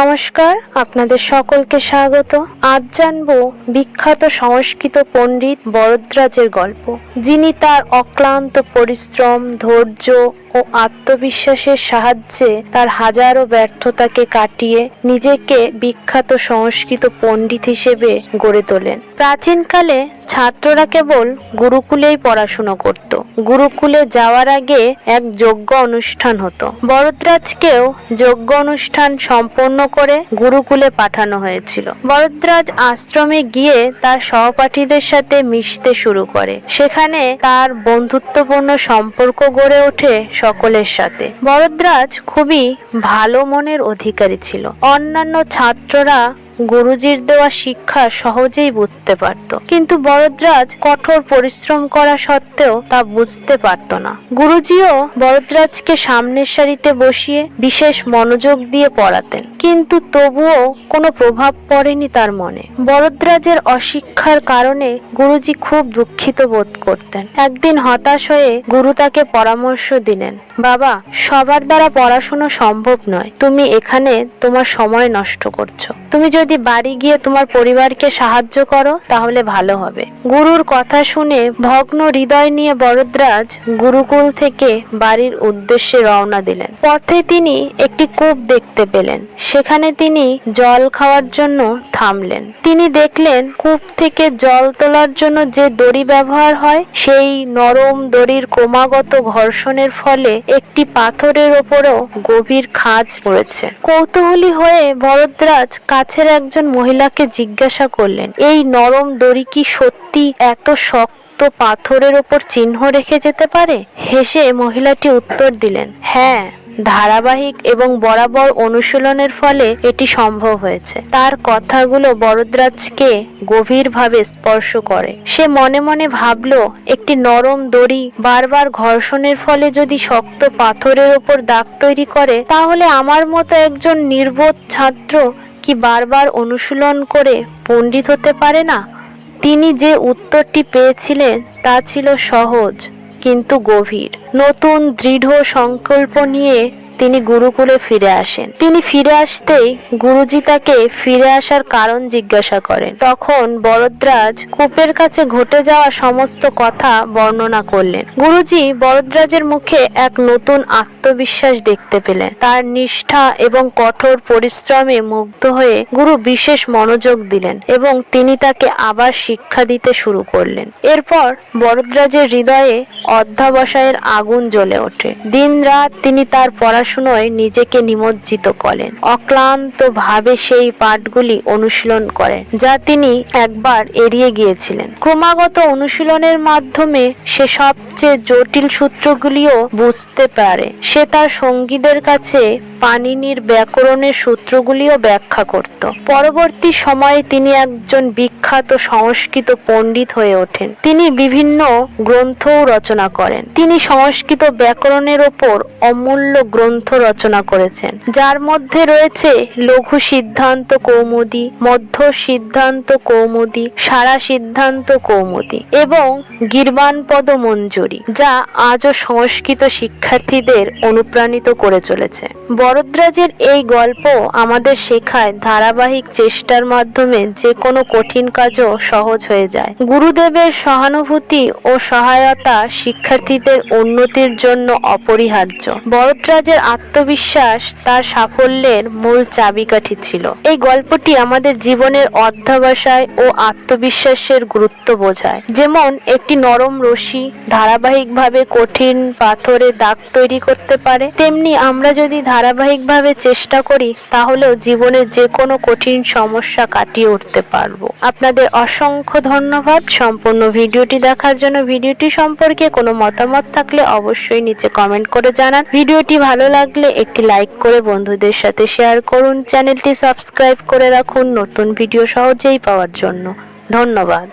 নমস্কার, আপনাদের সকলকে স্বাগত। আজ জানব বিখ্যাত সংস্কৃত পণ্ডিত বরদ্রাজের গল্প। যিনি তার অক্লান্ত পরিশ্রম, ধৈর্য ও আত্মবিশ্বাসের সাহায্যে তার হাজারো ব্যর্থতাকে কাটিয়ে নিজেকে বিখ্যাত সংস্কৃত পণ্ডিত হিসেবে গড়ে তোলেন। প্রাচীনকালে ছাত্ররা কেবল গুরুকুলেই পড়াশুনো করত। গুরুকুলে যাওয়ার আগে এক যজ্ঞ অনুষ্ঠান হতো। বরদ্রাজকেও যজ্ঞ অনুষ্ঠান সম্পন্ন করে গুরুকুলে পাঠানো হয়েছিল। বরদ্রাজ আশ্রমে গিয়ে তার সহপাঠীদের সাথে মিশতে শুরু করে। সেখানে তার বন্ধুত্বপূর্ণ সম্পর্ক গড়ে ওঠে সকলের সাথে। বরদ্রাজ খুবই ভালো মনের অধিকারী ছিল। অন্যান্য ছাত্ররা গুরুজির দেওয়া শিক্ষা সহজেই বুঝতে পারত। কিন্তু বরদ্রাজ কঠোর পরিশ্রম করা সত্ত্বেও তা বুঝতে পারত না। গুরুজিও বরদ্রাজকে সামনের সারিতে বসিয়ে বিশেষ মনোযোগ দিয়ে পড়াতেন। কিন্তু তবুও কোনো প্রভাব পড়েনি তার মনে। বরদ্রাজের অশিক্ষার কারণে গুরুজি খুব দুঃখিত বোধ করতেন। একদিন হতাশ হয়ে গুরু তাকে পরামর্শ দিলেন। বাবা, সবার দ্বারা পড়াশুনো সম্ভব নয়। তুমি এখানে তোমার সময় নষ্ট করছ। তুমি যদি বাড়ি গিয়ে তোমার পরিবারকে সাহায্য করো, তাহলে ভালো হবে। গুরুর কথা শুনে ভগ্ন হৃদয় নিয়ে বরদ্রাজ গুরুকুল থেকে বাড়ির উদ্দেশ্যে রওনা দিলেন। পথে তিনি একটি কূপ দেখতে পেলেন। সেখানে তিনি জল খাওয়ার জন্য থামলেন। তিনি দেখলেন কূপ থেকে জল তোলার জন্য যে দড়ি ব্যবহার হয়, সেই নরম দড়ির ক্রমাগত ঘর্ষণের ফলে একটি পাথরের ওপরও গভীর খাজ পড়েছে। কৌতূহলী হয়ে ভরদ্রাজ কাছের একজন মহিলাকে জিজ্ঞাসা করলেন, এই নরম দড়ি কি সত্যি এত শক্ত তো পাথরের ওপর চিহ্ন রেখে যেতে পারে? হেসে মহিলাটি উত্তর দিলেন হ্যাঁ। ধারাবাহিক এবং বরাবর অনুশীলনের ফলে এটি সম্ভব হয়েছে। তার কথাগুলো বরদ্রাজকে গভীরভাবে স্পর্শ করে। সে মনে মনে ভাবল, একটি নরম দড়ি বারবার ঘর্ষণের ফলে যদি শক্ত পাথরের ওপর দাগ তৈরি করে, তাহলে আমার মতো একজন নির্বোধ ছাত্র কি বারবার অনুশীলন করে পণ্ডিত হতে পারে না? তিনি যে উত্তরটি পেয়েছিলেন, তা ছিল সহজ। কিন্তু গভীর। নতুন দৃঢ় সংকল্প নিয়ে তিনি গুরুকুলে ফিরে আসেন। তিনি ফিরে আসতেই গুরুজি তাকে ফিরে আসার কারণ জিজ্ঞাসা করেন। তখন বরদ্রাজ কূপের কাছে ঘটে যাওয়া সমস্ত কথা বর্ণনা করলেন। গুরুজি বরদ্রাজের মুখে এক নতুন আত্মবিশ্বাস দেখতে পেলেন। তার নিষ্ঠা এবং কঠোর পরিশ্রমে মুগ্ধ হয়ে গুরু বিশেষ মনোযোগ দিলেন এবং তিনি তাকে আবার শিক্ষা দিতে শুরু করলেন। এরপর বরদ্রাজের হৃদয়ে অধ্যাবসায়ের আগুন জ্বলে ওঠে। দিন রাত তিনি তার পড়াশুনোয় নিজেকে নিমজ্জিত করেন। অক্লান্ত ভাবে সেই পাঠগুলি অনুশীলন করেন, যা তিনি একবার এড়িয়ে গিয়েছিলেন। ক্রমাগত অনুশীলনের মাধ্যমে সে সবচেয়ে জটিল সূত্রগুলিও বুঝতে পারে। সে তার সঙ্গীদের কাছে পানিনির ব্যাকরণের সূত্রগুলিও ব্যাখ্যা করত। পরবর্তী সময়ে তিনি একজন বিখ্যাত সংস্কৃত পণ্ডিত হয়ে ওঠেন। তিনি বিভিন্ন গ্রন্থও রচনা করেন। তিনি সংস্কৃত ব্যাকরণের ওপর অমূল্য গ্রন্থ রচনা করেছেন। যার মধ্যে রয়েছে লঘু সিদ্ধান্ত কৌমুদি, মধ্য সিদ্ধান্ত কৌমুদি, সারা সিদ্ধান্ত কৌমুদি এবং গির্বাণপদ মঞ্জুরি, যা আজও সংস্কৃত শিক্ষার্থীদের অনুপ্রাণিত করে চলেছে। বরদ্রাজের এই গল্প আমাদের শেখায় ধারাবাহিক চেষ্টার মাধ্যমে যে কোনো কঠিন কাজও সহজ হয়ে যায়। গুরুদেবের সহানুভূতি ও সহায়তা শিক্ষার্থীদের উন্নতির জন্য অপরিহার্য। বরদ্রাজের আত্মবিশ্বাস তার সাফল্যের মূল চাবিকাঠি ছিল। এই গল্পটি আমাদের জীবনের অধ্যাবসায় ও আত্মবিশ্বাসের গুরুত্ব বোঝায়। যেমন একটি নরম রশি ধারাবাহিকভাবে কঠিন পাথরে দাগ তৈরি করতে পারে, তেমনি আমরা যদি ধারাবাহিকভাবে চেষ্টা করি, তাহলেও জীবনের যে কোনো কঠিন সমস্যা কাটিয়ে উঠতে পারব। আপনাদের অসংখ্য ধন্যবাদ। সম্পূর্ণ ভিডিওটি দেখার জন্য ভিডিওটি সম্পর্কে কোনো মতামত থাকলে অবশ্যই নিচে কমেন্ট করে জানান। ভিডিওটি ভালো লাগলে একটি লাইক করে বন্ধুদের সাথে শেয়ার করুন। চ্যানেলটি সাবস্ক্রাইব করে রাখুন। নতুন ভিডিও সহজেই পাওয়ার জন্য। ধন্যবাদ।